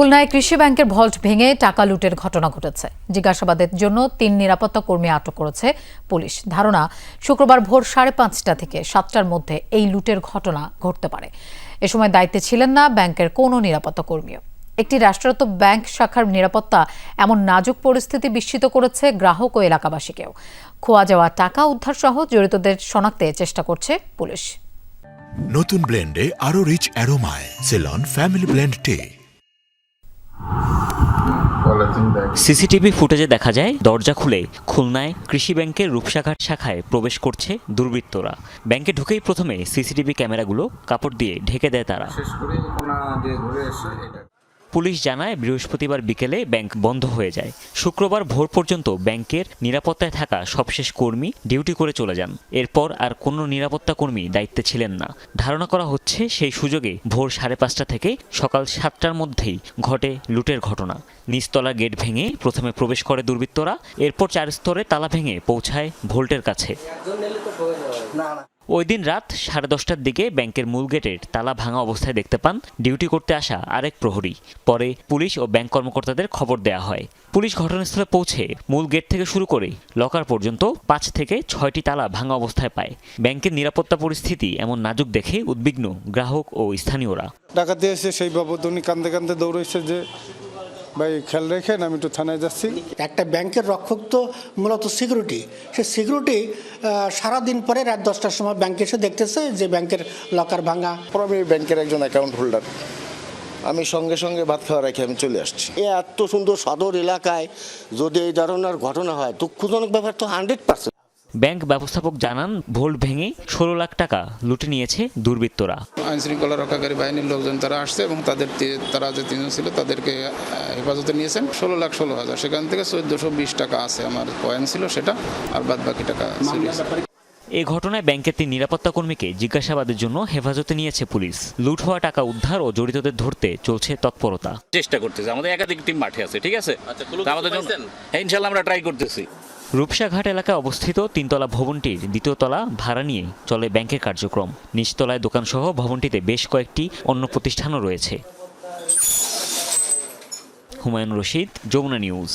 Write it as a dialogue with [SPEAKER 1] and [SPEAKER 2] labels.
[SPEAKER 1] খুলনায় কৃষি ব্যাংকের ভল্ট ভেঙে টাকা লুটের ঘটনা ঘটেছে। জিজ্ঞাসাবাদের জন্য তিন নিরাপত্তা কর্মী আটক করেছে পুলিশ। ধারণা, শুক্রবার ভোর সাড়ে পাঁচটা থেকে সাতটার মধ্যে এই লুটের ঘটনা ঘটতে পারে। এ সময় দায়িত্বে ছিলেন না ব্যাংকের কোনো নিরাপত্তা কর্মীও। একটি রাষ্ট্রায়ত্ত ব্যাংক শাখার নিরাপত্তা এমন নাজুক পরিস্থিতি বিস্মিত করেছে গ্রাহক ও এলাকাবাসীকেও। খোয়া যাওয়া টাকা উদ্ধার সহ জড়িতদের শনাক্তে চেষ্টা করছে পুলিশ।
[SPEAKER 2] নতুন ব্লেন্ডে আরও rich অ্যারোমায়, Ceylon, family blend tea.
[SPEAKER 3] CCTV ফুটেজে দেখা যায় দরজা খুলে খুলনায় কৃষি ব্যাংকের রূপসাঘাট শাখায় প্রবেশ করছে দুর্বৃত্তরা। ব্যাংকে ঢুকেই প্রথমে সিসিটিভি ক্যামেরাগুলো কাপড় দিয়ে ঢেকে দেয় তারা। পুলিশ জানায় বৃহস্পতিবার বিকেলে ব্যাংক বন্ধ হয়ে যায়। শুক্রবার ভোর পর্যন্ত ব্যাংকের নিরাপত্তায় থাকা সবশেষ কর্মী ডিউটি করে চলে যান। এরপর আর কোনো নিরাপত্তা কর্মী দায়িত্বে ছিলেন না। ধারণা করা হচ্ছে সেই সুযোগে ভোর সাড়ে পাঁচটা থেকে সকাল সাতটার মধ্যেই ঘটে লুটের ঘটনা। নিচতলা গেট ভেঙে প্রথমে প্রবেশ করে দুর্বৃত্তরা এরপর চার স্তরে তালা ভেঙে পৌঁছায় ভোল্টের কাছে। ওই দিন রাত সাড়ে দশটার দিকে ব্যাংকের মূল গেটের তালা ভাঙা অবস্থায় দেখতে পান ডিউটি করতে আসা আরেক প্রহরী। পরে পুলিশ ও ব্যাংক কর্মকর্তাদের খবর দেওয়া হয়। পুলিশ ঘটনাস্থলে পৌঁছে মূল গেট থেকে শুরু করে লকার পর্যন্ত পাঁচ থেকে ছয়টি তালা ভাঙা অবস্থায় পায়। ব্যাংকের নিরাপত্তা পরিস্থিতি এমন নাজুক দেখে উদ্বিগ্ন গ্রাহক ও স্থানীয়রা।
[SPEAKER 4] ডাকাতি এসে সেই বাবদ উনি কান্দে কান্দে দৌড়েছে যে ভাই খেয়াল রেখেন আমি একটু থানায় যাচ্ছি।
[SPEAKER 5] একটা ব্যাংকের রক্ষক তো মূলত সিকিউরিটি। সে সিকিউরিটি সারাদিন পরে রাত দশটার সময় ব্যাংকে এসে দেখতেছে যে ব্যাংকের লকার ভাঙা।
[SPEAKER 6] আমি ব্যাংকের একজন অ্যাকাউন্ট হোল্ডার আমি সঙ্গে সঙ্গে ভাত খাওয়া রেখে আমি চলে আসছি।
[SPEAKER 7] এ এত সুন্দর সদর এলাকায় যদি এই ধরনের ঘটনা হয় দুঃখজনক ব্যাপার তো হান্ড্রেড পার্সেন্ট
[SPEAKER 3] ব্যাংক ব্যবস্থাপক জানান ভোল্ট ভেঙে ষোলো লাখ টাকা লুটে নিয়েছে দুর্বৃত্তরা।
[SPEAKER 8] আইন শৃঙ্খলা রক্ষাকারী বাহিনীর লোকজন তারা আসছে এবং তাদের তারা যে তিনজন ছিল তাদেরকে হেফাজতে নিয়েছেন। ষোলো লাখ ষোলো হাজার। সেখান থেকে চোদ্দোশো বিশ টাকা আছে আমার কয়েন ছিল সেটা আর বাদ বাকি টাকা।
[SPEAKER 3] এই ঘটনায় ব্যাংকের তিন নিরাপত্তা কর্মীকে জিজ্ঞাসাবাদের জন্য হেফাজতে নিয়েছে পুলিশ। লুট হওয়া টাকা উদ্ধার ও জড়িতদের ধরতে চলছে তৎপরতা।
[SPEAKER 9] চেষ্টা করতেছি। আমাদের একাধিক টিম মাঠে আছে ঠিক আছে? তা আমাদের হ্যাঁ ইনশাল্লাহ আমরা ট্রাই করতেছি।
[SPEAKER 3] রূপসাঘাট এলাকায় অবস্থিত তিনতলা ভবনটির দ্বিতীয় তলা ভাড়া নিয়ে চলে ব্যাংকের কার্যক্রম। নিচতলায় দোকানসহ ভবনটিতে বেশ কয়েকটি অন্য প্রতিষ্ঠানও রয়েছে। হুমায়ুন রশিদ, যমুনা নিউজ।